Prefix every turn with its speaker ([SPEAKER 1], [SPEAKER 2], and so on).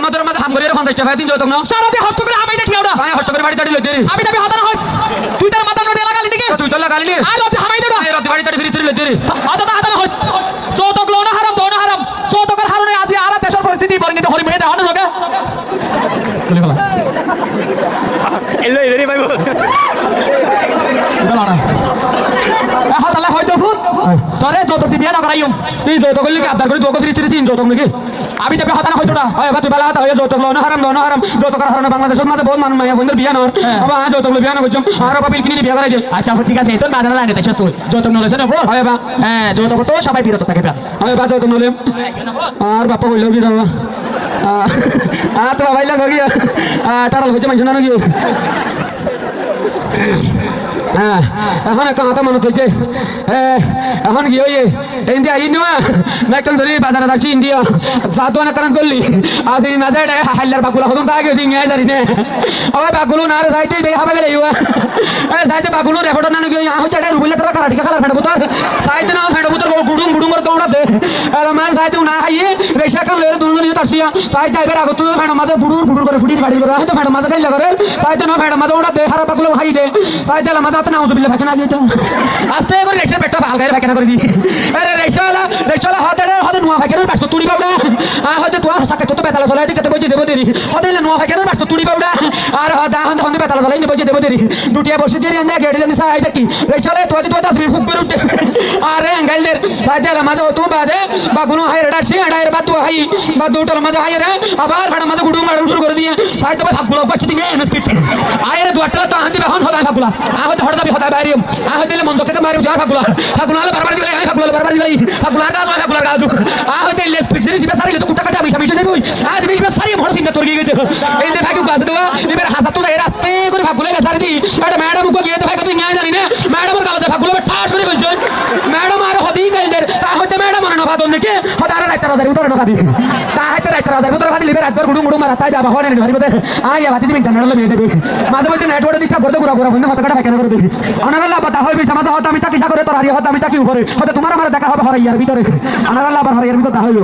[SPEAKER 1] আমাদের মাঝে হাম করিয়ে পঞ্চাশ টাকা দিন যত না
[SPEAKER 2] সারাতে হস্ত করে আমি দেখি ওটা
[SPEAKER 1] আমি হস্ত করে বাড়ি দাঁড়িয়ে লইতে
[SPEAKER 2] আমি দাবি হতানা হস তুই তার মাথা নোটে লাগালি দিকে
[SPEAKER 1] তুই তো লাগালি নি।
[SPEAKER 2] আজ অতি হামাই দেড়া
[SPEAKER 1] রাতে বাড়ি দাঁড়িয়ে ফিরে ফিরে লইতে রে
[SPEAKER 2] অতটা হাতানা হস যৌতুক লোন হারাম দোন হারাম। যৌতুকের হারণে আজি আর দেশের পরিস্থিতি পরিণত হরি মেয়ে দেওয়া না চলে গেল
[SPEAKER 3] এলো এদের ভাই
[SPEAKER 2] গেল না হাতালে হয়তো ফুট। তোরে যৌতুক দিবি না করাইম
[SPEAKER 1] তুই যত করলি কি আবদার করে তোকে ফিরে ফিরে চিন যত নাকি?
[SPEAKER 2] আমি দাবি হতানা হইছ ওটা
[SPEAKER 1] হয় এবার তুই বেলা হাতা হয়ে যত লোন হারাম লোন হারাম যত করার হারাম বাংলাদেশের মাঝে বহুত মানুষ মাইয়া বন্ধুর বিয়া নর বাবা যত বিয়া না করছম আর বাবিল কিনে বিয়া করাই দে
[SPEAKER 2] আচ্ছা ঠিক আছে। তোর বাজারে লাগে দেশ তুই যৌতুক নলেছে না ফুল
[SPEAKER 1] হয় বা।
[SPEAKER 2] হ্যাঁ যৌতুক তো সবাই বিরত থাকে প্রাণ
[SPEAKER 1] হয় বা যত নলে আর বাপা হইল কি যাওয়া আর তো বাবাই লাগ গিয়া টাড়াল হয়েছে মানুষ না নাকি হ্যাঁ এখন একটা কথা মনে হচ্ছে এখন কি হয়ে ইন্ডিয়া ইন্ডিয়া না ধরি বাজারে যাচ্ছি, ইন্ডিয়া, সাত অনেক কারণ করলি। আজ এই মাঝে হাইলার বাকুলা হতুন তা গেছি ইংয়ে জানি নে। আবার বাকুলো না যাইতে বে হবে বেলে ইয়া যাইতে বাকুলো রেকর্ড না নাকি হচ্ছে রুবিলা তারা কারাটিকা কালার ফেটবো তার সাইতে না ফেটবো বুতার বুড়ুম মাছ যাইতে না খাইয়ে রেশা কান লের দুজন নিয়ে তারছিয়া সাইতে আইবার আগত তুই মাছ বুড়ুর বুড়ুর করে ফুটির বাড়ি করে। হয়তো ফেড় মাছ খাইলে করে। সাইতে না ফেড় মাছ ওটা দে হারা বাকুলো হাই দে সাইতে লা মাঝে হাতে না বিলে ফাঁকে না গিয়ে আস্তে করে রেশার পেটটা ভালো গায়ে ফাঁকে না করে দি। আরে রেশালা রেশালা হাতে হাতে নোয়া ফাঁকে বাস তুড়ি পাউডা তুয়া সাকে তো বেতালা চলাই দিকে বইছে দেব দেরি। হতে নোয়া ফাঁকে বাস তুড়ি পাউডা। আর দা হন্দ হন্দ বেতালা চলাই বইছে দেব দেরি। দুটিয়া বসে দিয়ে আন্দা গেড়ে নি সাই দেখি। রেশালা তুয়া তুয়া দাস ফুক করে উঠে। আরে আঙ্গাইল দের সাইতে লা মাঝে তো বাদে, বাগুনো হাই রেডা সি আড়াই বাদ তুয়া হাই। বাদ দুটোর মাঝে হাই রে, আবার ফাড়া মাঝে গুডু মাড়ু শুরু করে দিয়ে সাইতে বা থাকগুলো পাচ্ছি দিকে এনে স্পিড আয় রে দুয়াটা তো আন্দি বেহন হদাই বাইরিম আ লে মন্দ থেকে মারিম যা ফাগুলা ফাগুলা হলে বারবার দিলে ফাগুলা বারবার দিলে ফাগুলা গাজ ফাগুলা গাজ আ হতে লে স্পিড জিনিস বে তো কুটা কাটা, মিশা মিশা যাবই আ জিনিস বে সারি, মহর সিংটা চড় গিয়ে গেছে। এই দে ফাগু গাজ দেওয়া এবার হাসা দি। এটা ম্যাডাম কো গিয়ে দে ফাগু তুই জানি না। ম্যাডামের কাছে ফাগুলা বে ঠাস করে বসে ম্যাডাম, আর হদি গাইল দের তা হতে ম্যাডাম আর নফা তোর নাকি হতে আর রাইতার রাজার উত্তর নফা দি তা আই বাতি দিন জানালো মেয়ে দেবে মাঝে মধ্যে নেটওয়ার্ক ডিস্টার্ব করতে গুড়া গুড়া, বন্ধ হতে কাটা ফাঁকা অনারাল্লাহ বাতা হইবে, সমাজ হতে আমি তাকি হারিয়ে হতে আমি তাকি উপরে হতে তোমার আমার দেখা হবে হরাইয়ার ভিতরে। অনারাল্লাহ আবার হরাইয়ার ভিতরে দেখা হইবে